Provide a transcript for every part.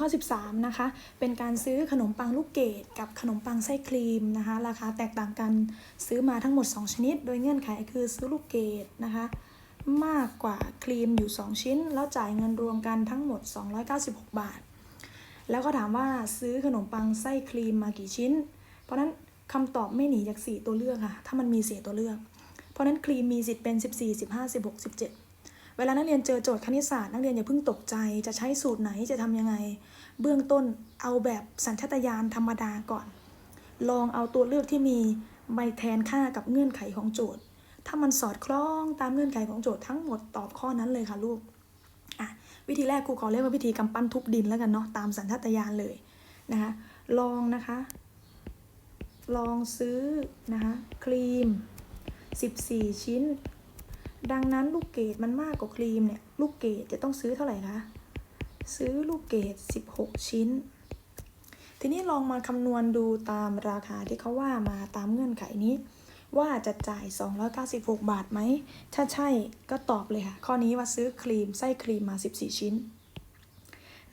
ข้อ 13 นะคะ เป็นการซื้อขนมปังลูกเกดกับขนมปังไส้ครีมนะคะ ราคาแตกต่างกัน ซื้อมาทั้งหมด 2 ชนิด โดยเงื่อนไขคือซื้อลูกเกดนะคะ มากกว่าครีมอยู่ 2 ชิ้น แล้วจ่ายเงินรวมกันทั้งหมด 296 บาท แล้วก็ถามว่าซื้อขนมปังไส้ครีมมากี่ชิ้น เพราะฉะนั้นคำตอบไม่หนีจาก 4 ตัวเลือกค่ะ ถ้ามันมี 4 ตัวเลือก เพราะฉะนั้นครีมมีสิทธิ์เป็น 14 15 16 17 เวลานักเรียนเจอโจทย์คณิตศาสตร์นักเรียนอย่าเพิ่งตกใจ จะใช้สูตรไหนจะทำยังไง เบื้องต้นเอาแบบสัญชาตญาณธรรมดาก่อน ลองเอาตัวเลือกที่มีใบแทนค่ากับเงื่อนไขของโจทย์ ถ้ามันสอดคล้องตามเงื่อนไขของโจทย์ทั้งหมดตอบข้อนั้นเลยค่ะลูกอะวิธีแรกครูขอเรียกว่าวิธีกำปั้นทุบดินแล้วกันเนาะตามสัญชาตญาณเลยนะคะลองนะคะ ลองซื้อนะคะครีม 14 ชิ้น ดังนั้นลูกเกดมันมากกว่าครีมเนี่ย ลูกเกดจะต้องซื้อเท่าไหร่คะ ซื้อลูกเกด16 ชิ้น ทีนี้ลองมาคำนวณดูตามราคาที่เขาว่ามาตามเงื่อนไขนี้ ว่าจะจ่าย 296 บาทไหม ถ้าใช่ก็ตอบเลยค่ะ ข้อนี้ว่าซื้อครีมไส้ครีมมา 14 ชิ้น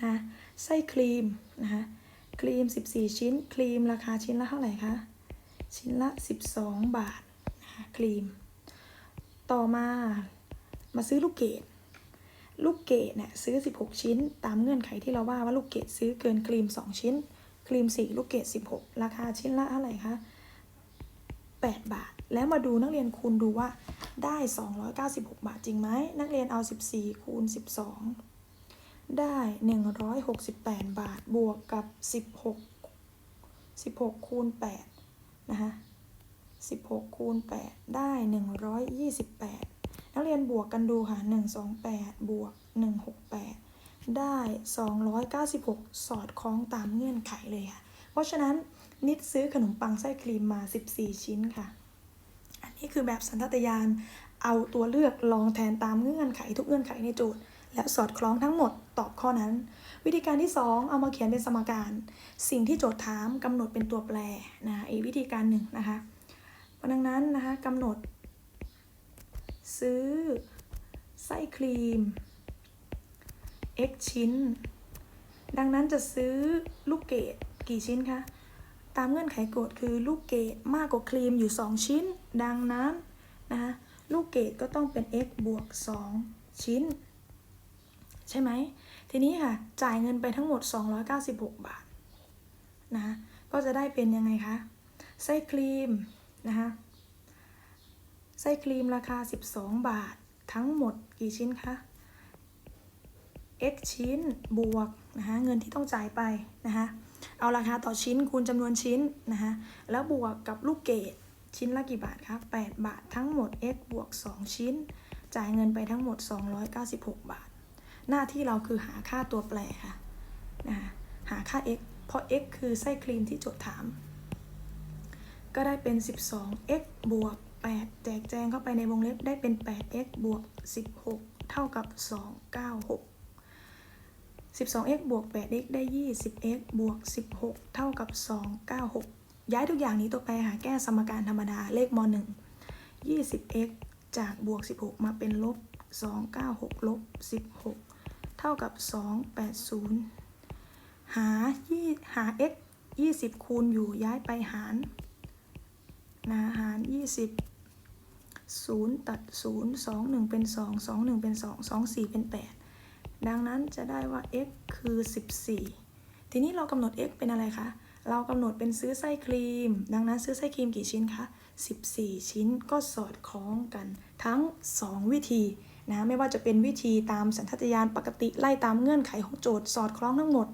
นะไส้ครีมนะคะครีม 14 ชิ้น ครีมราคาชิ้นละเท่าไหร่คะ ชิ้นละ 12 บาทนะคะครีม ต่อมามาซื้อลูกเกดลูกเกดเนี่ยซื้อ 16 ชิ้น ตามเงื่อนไขที่เราว่าว่าลูกเกดซื้อเกินครีม 2 ชิ้น ครีม 4 ลูกเกด16 ราคาชิ้นละเท่าไหร่คะ8 บาท แล้วมาดูนักเรียนคูณดูว่าได้ 296 บาทจริงไหม นักเรียนเอา 14 คูณ 12 ได้ 168 บาท บวกกับ 16 16 คูณ8นะคะ 16คูณ8ได้ 128 นักเรียนบวกกันดูค่ะ 128 บวก 168 ได้ 296 สอดคล้องตามเงื่อนไขเลยค่ะ เพราะฉะนั้นนิดซื้อขนมปังไส้ครีมมา 14 ชิ้นค่ะ อันนี้คือแบบสันทัตยาน เอาตัวเลือกลองแทนตามเงื่อนไขทุกเงื่อนไขในโจทย์ แล้วสอดคล้องทั้งหมดตอบข้อนั้น วิธีการที่ 2 เอามาเขียนเป็นสมการ สิ่งที่โจทย์ถามกำหนดเป็นตัวแปรนะอีกวิธีการหนึ่งนะคะ ดังนั้นนะคะกำหนด ซื้อ ไส้ครีม x ชิ้น ดังนั้นจะซื้อลูกเกดกี่ชิ้นคะ ตามเงื่อนไขกฎคือลูกเกดมากกว่าครีมอยู่ 2 ชิ้น ดังนั้นนะคะลูกเกดก็ต้องเป็น x บวก 2 ชิ้น ใช่ไหม ทีนี้ค่ะ จ่ายเงินไปทั้งหมด 296 บาทนะะก็จะได้เป็นยังไงคะ ไส้ครีม นะคะไส้ครีมราคา 12 บาททั้งหมดกี่ชิ้นคะ x ชิ้นบวกนะคะเงินที่ต้องจ่ายไปนะคะเอาราคาต่อชิ้นคูณจำนวนชิ้นนะคะแล้วบวกกับลูกเกดชิ้นละกี่บาทคะ8บาททั้งหมด x บวก 2 ชิ้น จ่ายเงินไปทั้งหมด 296 บาท หน้าที่เราคือหาค่าตัวแปรค่ะนะคะหาค่า x เพราะ x คือไส้ครีมที่โจทย์ถาม ก็ได้เป็น 12x บวก 8 แจกแจงเข้าไปในวงเล็บได้เป็น 8x บวก 16 เท่ากับ 296 12x บวก 8x ได้ 20x บวก 16 เท่ากับ 296 ย้ายทุกอย่างนี้ตัวแปหาแก้สมการธรรมดาเลขม 1 20x จากบวก 16 มาเป็นลบ 296 ลบ 16 เท่ากับ 280 หายี่หา x 20 คูณอยู่ย้ายไปหาร นะหาร20 0ตัด0 2 1เป็น2 2 1เป็น2 2 4เป็น8ดังนั้นจะได้ว่า x คือ14ทีนี้เรากำหนด x เป็นอะไรคะ เรากำหนดเป็นซื้อไส้ครีม ดังนั้นซื้อไส้ครีมกี่ชิ้นคะ 14 ชิ้นก็สอดคล้องกันทั้ง 2 วิธีนะ ไม่ว่าจะเป็นวิธีตามสัญชาตญาณปกติไล่ตามเงื่อนไขของโจทย์สอดคล้องทั้งหมด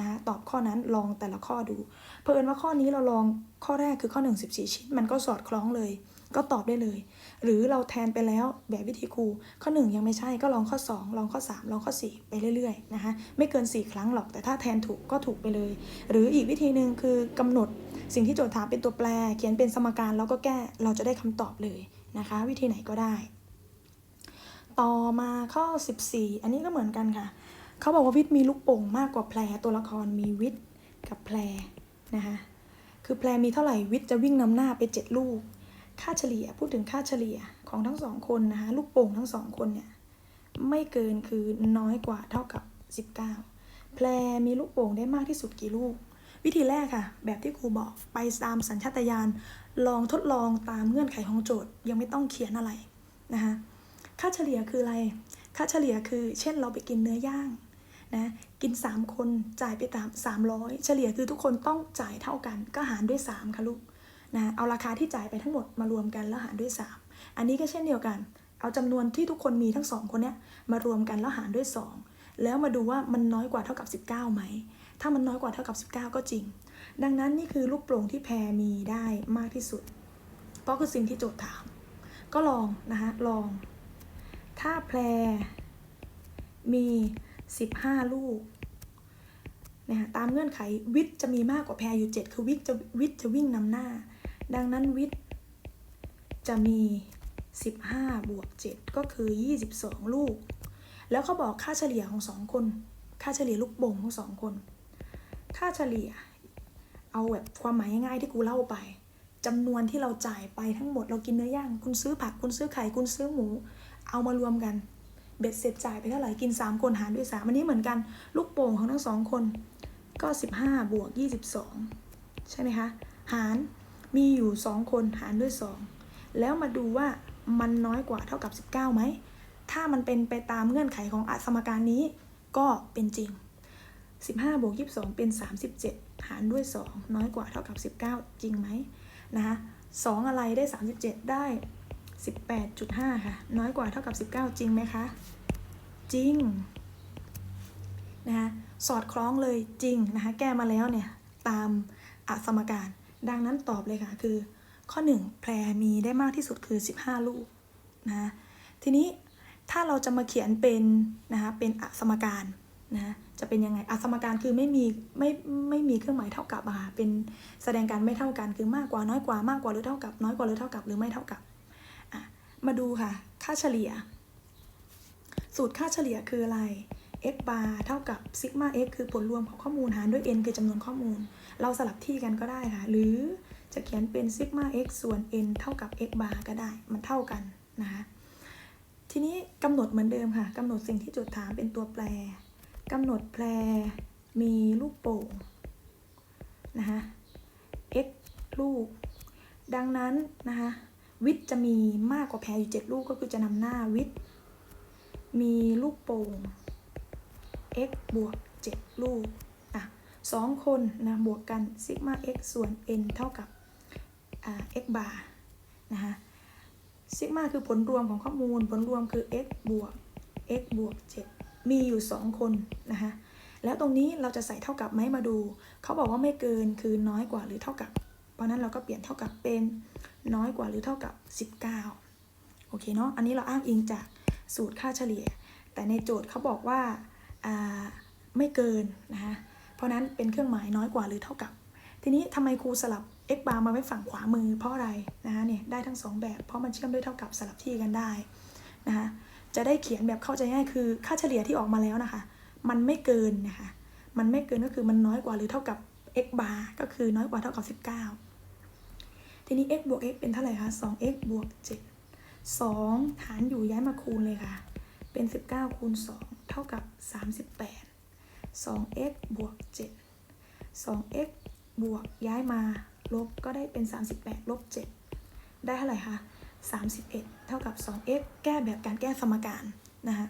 นะตอบข้อนั้นลองแต่ละข้อดูเพิ่นว่าข้อนี้เราลองข้อแรกคือข้อ 1 14 ชิ้น มันก็สอดคล้องเลย ก็ตอบได้เลย หรือเราแทนไปแล้วแบบวิธีครูข้อ 1 ยังไม่ใช่ก็ลองข้อ 2 ลองข้อ 3 ลองข้อ 4 ไปเรื่อยๆนะคะไม่เกิน 4 ครั้งหรอกแต่ถ้าแทนถูกก็ถูกไปเลย หรืออีกวิธีหนึ่งคือกำหนดสิ่งที่โจทย์ถามเป็นตัวแปร เขียนเป็นสมการแล้วก็แก้เราจะได้คำตอบเลยนะคะ วิธีไหนก็ได้ ต่อมาข้อ 14 อันนี้ก็เหมือนกันค่ะ เขาบอกว่าวิทย์มีลูกโป่งมากกว่าแพรตัวละครมีวิทย์กับแพรนะคะคือแพรมีเท่าไหร่วิทย์จะวิ่งนำหน้าไป 7 ลูก ค่าเฉลี่ยพูดถึงค่าเฉลี่ยของทั้งสองคนนะคะลูกโป่งทั้งสองคนเนี่ยไม่เกินคือน้อยกว่าเท่ากับ 19 แพรมีลูกโป่งได้มากที่สุดกี่ลูก วิธีแรกค่ะ แบบที่ครูบอกไปตามสัญชาตญาณลองทดลองตามเงื่อนไขของโจทย์ยังไม่ต้องเขียนอะไรนะคะค่าเฉลี่ยคืออะไร ค่าเฉลี่ยคือ เช่นเราไปกินเนื้อย่าง นะกิน 3 คนจ่ายไปตาม300 เฉลี่ยคือทุกคนต้องจ่ายเท่ากัน ก็หารด้วย 3 ค่ะลูกนะเอาราคาที่จ่ายไปทั้งหมดมารวมกันแล้วหารด้วย 3 อันนี้ก็เช่นเดียวกัน เอาจำนวนที่ทุกคนมีทั้งสองคนเนี้ยมารวมกันแล้วหารด้วย 2 แล้วมาดูว่ามันน้อยกว่าเท่ากับ 19ไหม ถ้ามันน้อยกว่าเท่ากับ 19 ก็จริง ดังนั้นนี่คือลูกโป่งที่แพรมีได้มากที่สุด เพราะคือสิ่งที่โจทย์ถาม ก็ลองนะคะลอง ถ้าแพรมี 15 ลูกนะคะตามเงื่อนไขวิทย์จะมีมากกว่าแพรอยู่7คือวิทย์จะวิทย์จะวิ่งนำหน้า ดังนั้นวิทย์จะมี 15 บวก 7 ก็คือ 22 ลูก แล้วเขาบอกค่าเฉลี่ยของสองคน ค่าเฉลี่ยลูกโป่งของสองคน ค่าเฉลี่ย เอาแบบความหมายง่ายๆที่กูเล่าไปจำนวนที่เราจ่ายไปทั้งหมดเรากินเนื้อย่าง คุณซื้อผักคุณซื้อไข่คุณซื้อหมู เอามารวมกัน เบ็ดเสร็จจ่ายไปเท่าไหร่กิน 3 คนหารด้วย3อันนี้เหมือนกันลูกโป่งของทั้งสองคนก็ 15 บวก 22 ใช่ไหมคะ หารมีอยู่ 2 คนหารด้วย 2 แล้วมาดูว่ามันน้อยกว่าเท่ากับ 19ไหม ถ้ามันเป็นไปตามเงื่อนไขของอสมการนี้ก็เป็นจริง 15บวก22 เป็น 37 หารด้วย 2 น้อยกว่าเท่ากับ 19 จริงไหมนะคะ2อะไรได้ 37 ได้ 18.5 ค่ะ น้อยกว่าเท่ากับ 19 จริงไหมคะ จริงนะคะสอดคล้องเลยจริงนะคะแก้มาแล้วเนี่ย ตามอสมการ ดังนั้นตอบเลยค่ะ คือ ข้อ 1 แพรมีได้มากที่สุดคือ 15 ลูกนะะทีนี้ถ้าเราจะมาเขียนเป็นนะคะเป็นอสมการนะจะเป็นยังไงอสมการคือไม่มีไม่ไม่มีเครื่องหมายเท่ากับอะค่ะเป็นแสดงการไม่เท่ากันคือมากกว่าน้อยกว่ามากกว่าหรือเท่ากับ น้อยกว่าหรือเท่ากับหรือไม่เท่ากับ มาดูค่ะ ค่าเฉลี่ย สูตรค่าเฉลี่ยคืออะไร x bar เท่ากับซิกมา x คือผลรวมของข้อมูลหารด้วย n คือจำนวนข้อมูล เราสลับที่กันก็ได้ค่ะ หรือจะเขียนเป็นซิกมา x ส่วน n เท่ากับ x bar ก็ได้ มันเท่ากันนะคะทีนี้กำหนดเหมือนเดิมค่ะกำหนดสิ่งที่โจทย์ถามเป็นตัวแปรกำหนดแพรมีลูกโป่งนะคะ x ลูก ดังนั้นนะคะ วิทย์จะมีมากกว่าแพรอยู่7ลูกก็คือจะนำหน้าวิทย์มีลูกโป่ง x บวก 7 ลูกอะสองคนนะบวกกันซิกมา x ส่วน n เท่ากับอ่า x bar นะคะซิกมาคือผลรวมของข้อมูล ผลรวมคือ x บวก x บวก 7 มีอยู่ 2 คนนะคะแล้วตรงนี้เราจะใส่เท่ากับไหมมาดู เขาบอกว่าไม่เกินคือน้อยกว่าหรือเท่ากับ เพราะนั้นเราก็เปลี่ยนเท่ากับเป็น น้อยกว่าหรือเท่ากับ 19 โอเคเนาะ อันนี้เราอ้างอิงจากสูตรค่าเฉลี่ย แต่ในโจทย์เขาบอกว่าไม่เกินนะคะเพราะนั้นเป็นเครื่องหมายน้อยกว่าหรือเท่ากับ ทีนี้ทำไมครูสลับ x bar มาไว้ฝั่งขวามือเพราะอะไรนะคะเนี่ยได้ทั้ง 2 แบบเพราะมันเชื่อมด้วยเท่ากับสลับที่กันได้นะคะจะได้เขียนแบบเข้าใจง่ายคือค่าเฉลี่ยที่ออกมาแล้วนะคะ มันไม่เกินนะคะมันไม่เกินก็คือมันน้อยกว่าหรือเท่ากับ x bar ก็คือน้อยกว่าเท่ากับ 19 ทีนี้ x บวก x เป็นเท่าไหร่คะ 2x บวก 7 2ฐานอยู่ย้ายมาคูณเลยค่ะ เป็น 19 คูณ 2 เท่ากับ 38 2x บวก 7 2x บวกย้ายมาลบก็ได้เป็น 38 ลบ 7 ได้เท่าไหร่คะ 31 เท่ากับ 2x แก้แบบการแก้สมการนะคะ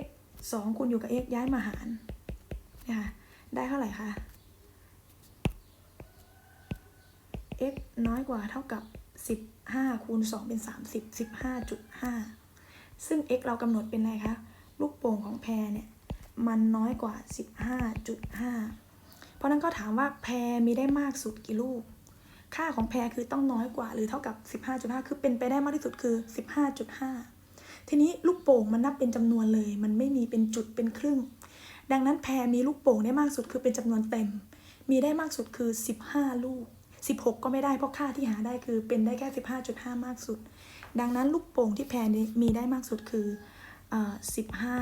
x 2คูณอยู่กับ x ย้ายมาหารนะคะได้เท่าไหร่คะ x น้อยกว่าเท่ากับ 15 คูณ 2 เป็น 30 15.5 ซึ่ง x เรากำหนดเป็นอะไรคะ ลูกโป่งของแพรเนี่ย มันน้อยกว่า 15.5 เพราะนั้นก็ถามว่าแพรมีได้มากสุดกี่ลูก ค่าของแพรคือต้องน้อยกว่าหรือเท่ากับ 15.5 คือเป็นไปได้มากที่สุดคือ 15.5 ทีนี้ลูกโป่งมันนับเป็นจำนวนเลย มันไม่มีเป็นจุดเป็นครึ่ง ดังนั้นแพรมีลูกโป่งได้มากสุดคือเป็นจำนวนเต็ม มีได้มากสุดคือ 15 ลูก 16 ก็ไม่ได้เพราะค่าที่หาได้คือเป็นได้แค่ 15.5 มากสุด ดังนั้นลูกโป่งที่แพรมีได้มากสุดคืออ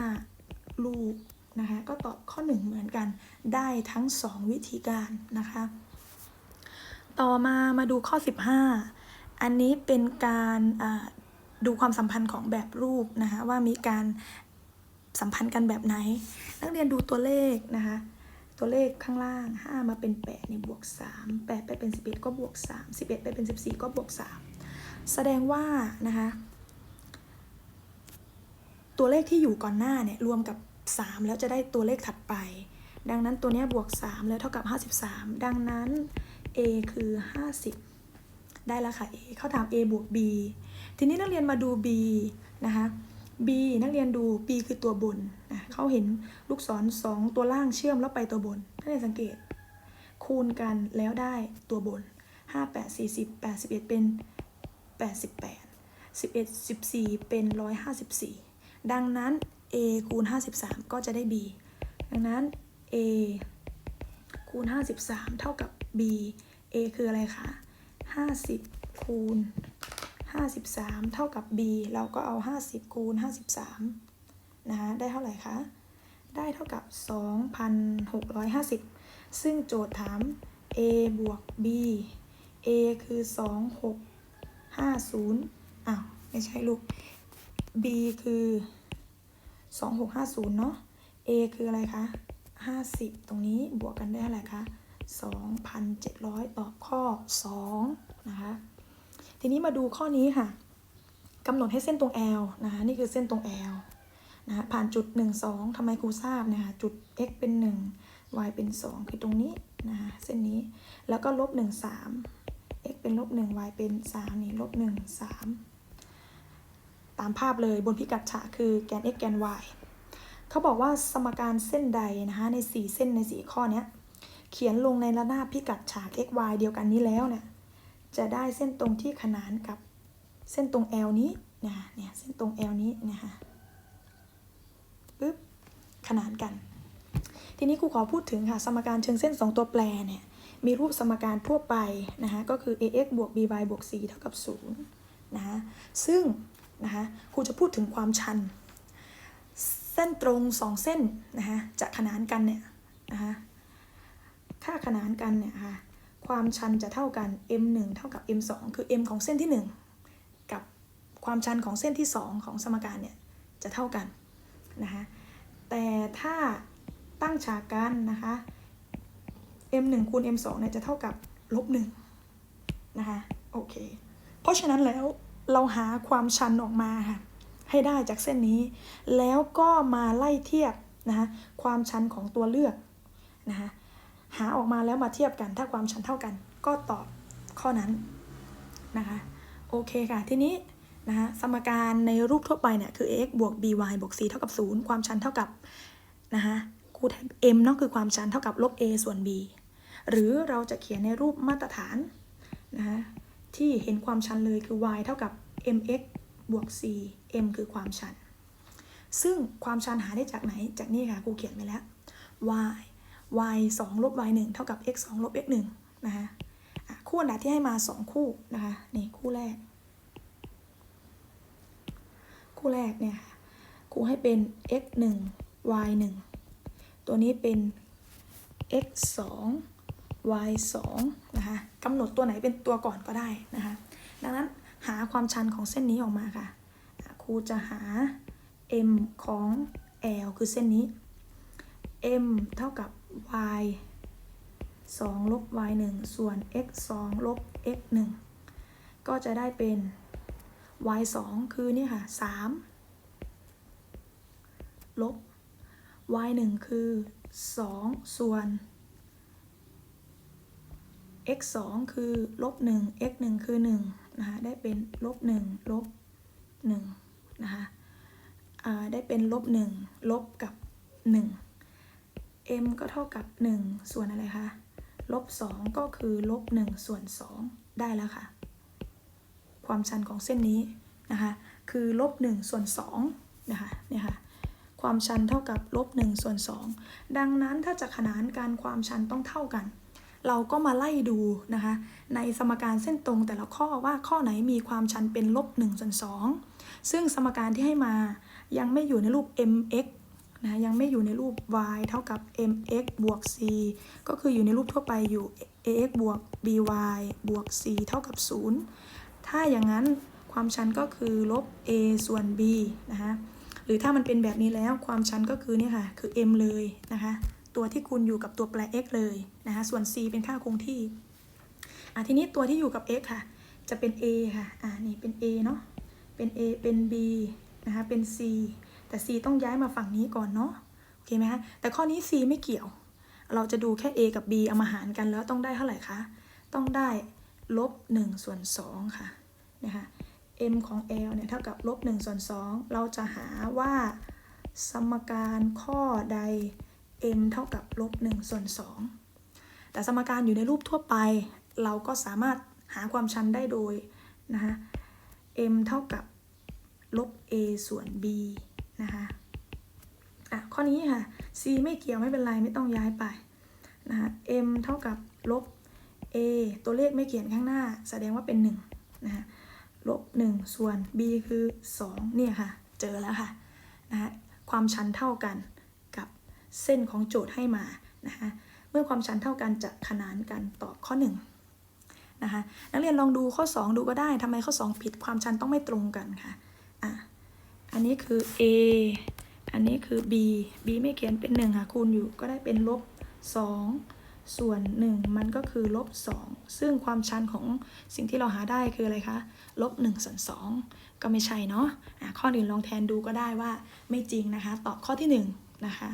15 ลูกนะคะก็ตอบข้อ 1 เหมือนกันได้ทั้ง 2 วิธีการนะคะต่อมามาดูข้อ 15 อันนี้เป็นการดูความสัมพันธ์ของแบบรูปนะคะว่ามีการสัมพันธ์กันแบบไหน นักเรียนดูตัวเลขนะคะ ตัวเลขข้างล่าง 5 มาเป็น8เนี่ยบวก 3 8 ไปเป็น 11 ก็บวก 3 11 ไปเป็น 14 ก็บวก 3 แสดงว่านะคะตัวเลขที่อยู่ก่อนหน้าเนี่ยรวมกับ 3 แล้วจะได้ตัวเลขถัดไป ดังนั้นตัวนี้บวก 3 แล้วเท่ากับ 53 ดังนั้น a คือ 50 ได้แล้วค่ะ a เขาถาม a บวก b ทีนี้นักเรียนมาดู b นะคะ b นักเรียนดู b คือตัวบนนะเขาเห็นลูกศรสองตัวล่างเชื่อมแล้วไปตัวบนนักเรียนสังเกต คูณกันแล้วได้ตัวบน 5 8 40 81 เป็น 88 11 14 เป็น 154 ดังนั้น a คูณ 53 ก็จะได้ b ดังนั้น a คูณ 53 เท่ากับ b a คืออะไรคะ 50 คูณ 53 เท่ากับ b เราก็เอา 50 คูณ 53 นะคะ ได้เท่าไหร่คะ ได้เท่ากับ 2,650 ซึ่งโจทย์ถาม a บวก b a คือ 2650อ้าว ไม่ใช่ลูก b คือ 2650 เนาะ a คืออะไรคะ 50 ตรงนี้บวกกันได้เท่าไหร่คะ 2,700 ตอบข้อ 2 นะคะ ทีนี้มาดูข้อนี้ค่ะกำหนดให้เส้นตรง L นะคะนี่คือเส้นตรง L นะคะผ่านจุด 1 2ทำไมครูทราบนะคะจุด x เป็น 1 y เป็น 2 คือตรงนี้นะคะเส้นนี้แล้วก็ลบ 1 3 x เป็นลบ 1 y เป็น 3 นี่ลบ 1 3 ตามภาพเลยบนพิกัดฉากคือแกน x แกน y เขาบอกว่าสมการเส้นใดนะคะใน 4 เส้นใน 4 ข้อเนี้ยเขียนลงในระนาบพิกัดฉาก x y เดียวกันนี้แล้วเนี่ย จะได้เส้นตรงที่ขนานกับเส้นตรง L นี้นะเนี่ยเส้นตรง L นี้นะคะปึ๊บขนานกัน ทีนี้ครูขอพูดถึงค่ะ สมการเชิงเส้น 2 ตัวแปรเนี่ยมีรูปสมการทั่วไปนะคะก็คือ ax บวก by บวก c เท่ากับ0นะคะซึ่งนะคะครูจะพูดถึงความชัน เส้นตรง 2 เส้นนะคะจะขนานกันเนี่ยนะคะค่าขนานกันเนี่ยค่ะ ความชันจะเท่ากัน m 1 เท่ากับ m 2 คือ m ของเส้นที่ 1 กับความชันของเส้นที่ 2 ของสมการเนี่ยจะเท่ากันนะคะแต่ถ้าตั้งฉากกันนะคะ m 1 คูณ m 2 เนี่ยจะเท่ากับลบ1นะคะโอเค เพราะฉะนั้นแล้วเราหาความชันออกมาค่ะให้ได้จากเส้นนี้ แล้วก็มาไล่เทียบนะคะความชันของตัวเลือกนะคะ หาออกมาแล้วมาเทียบกันถ้าความชันเท่ากัน ก็ตอบข้อนั้นนะคะโอเคค่ะ ทีนี้นะคะสมการในรูปทั่วไปเนี่ยคือ x บวก by บวก c เท่ากับ 0 ความชันเท่ากับนะคะคูณ m เนาะคือความชันเท่ากับลบ a ส่วน b หรือเราจะเขียนในรูปมาตรฐานนะคะที่เห็นความชันเลยคือ y เท่ากับ mx บวก c m คือความชัน ซึ่งความชันหาได้จากไหนจากนี่ค่ะครูเขียนไปแล้ว y y 2ลบ y 1เท่ากับ x 2ลบ x 1นะคะะคู่อันดับที่ให้มา 2 คู่นะคะนี่คู่แรก คู่แรกเนี่ยครูให้เป็น x 1 y 1ตัวนี้เป็น x 2 y 2นะคะกำหนดตัวไหนเป็นตัวก่อนก็ได้นะคะดังนั้นหาความชันของเส้นนี้ออกมาค่ะครูจะหา m ของ l คือเส้นนี้ m เท่ากับ y 2 ลบ y 1ส่วน x 2 ลบ x 1ก็จะได้เป็น y 2คือนี่ค่ะ 3 ลบ y 1คือ 2 ส่วน x 2คือ ลบ 1 x 1คือ 1 นะคะ ได้เป็น ลบ 1 ลบ 1 นะคะได้เป็น ลบ 1 ลบกับ 1 m ก็เท่ากับ 1 ส่วนอะไรคะ ลบ 2 ก็คือลบ 1 ส่วน 2 ได้แล้วค่ะ ความชันของเส้นนี้นะคะ คือลบ 1 ส่วน2นะคะ เนี่ยค่ะ ความชันเท่ากับลบ 1 ส่วน 2 ดังนั้นถ้าจะขนานการความชันต้องเท่ากัน เราก็มาไล่ดูนะคะ ในสมการเส้นตรงแต่ละข้อว่าข้อไหนมีความชันเป็นลบ1ส่วน2ซึ่งสมการที่ให้มายังไม่อยู่ในรูป mx นะยังไม่อยู่ในรูป y เท่ากับ mx บวก c ก็คืออยู่ในรูปทั่วไปอยู่ ax บวก by บวก c เท่ากับ 0 ถ้าอย่างนั้นความชันก็คือลบ a ส่วน b นะคะหรือถ้ามันเป็นแบบนี้แล้วความชันก็คือเนี่ยค่ะ คือ m เลยนะคะ ตัวที่คูณอยู่กับตัวแปร x เลยนะคะส่วน c เป็นค่าคงที่อะทีนี้ตัวที่อยู่กับ x ค่ะ จะเป็น a ค่ะอ่านี่เป็น a เนาะเป็น a เป็น b นะคะเป็น c แต่ c ต้องย้ายมาฝั่งนี้ก่อนเนาะโอเคไหมคะแต่ข้อนี้ c ไม่เกี่ยว เราจะดูแค่ a กับ b เอามาหารกันแล้วต้องได้เท่าไหร่คะต้องได้ลบ1ส่วน2ค่ะนะคะ m ของ l เนี่ยเท่ากับลบ1ส่วน2เราจะหาว่าสมการข้อใด m เท่ากับลบ1ส่วน2แต่สมการอยู่ในรูปทั่วไป เราก็สามารถหาความชันได้โดยนะคะ m เท่ากับลบ a ส่วน b นะคะอะข้อนี้ค่ะ c ไม่เกี่ยวไม่เป็นไรไม่ต้องย้ายไปนะคะ m เท่ากับลบ a ตัวเลขไม่เขียนข้างหน้า แสดงว่าเป็น1นะคะลบ1ส่วน b คือ 2 เนี่ยค่ะ เจอแล้วค่ะนะคะความชันเท่ากันกับเส้นของโจทย์ให้มานะคะเมื่อความชันเท่ากันจะขนานกันตอบข้อ 1 นะคะนักเรียนลองดูข้อ 2 ดูก็ได้ทำไมข้อ 2 ผิดความชันต้องไม่ตรงกันค่ะอะ อันนี้คือ a อันนี้คือ b b ไม่เขียนเป็น1ค่ะคูณอยู่ก็ได้เป็นลบ2ส่วน 1 มันก็คือลบ2ซึ่งความชันของสิ่งที่เราหาได้คืออะไรคะลบ1ส่วน2ก็ไม่ใช่เนาะะข้ออื่นลองแทนดูก็ได้ว่าไม่จริงนะคะ ตอบข้อที่ 1 นะคะ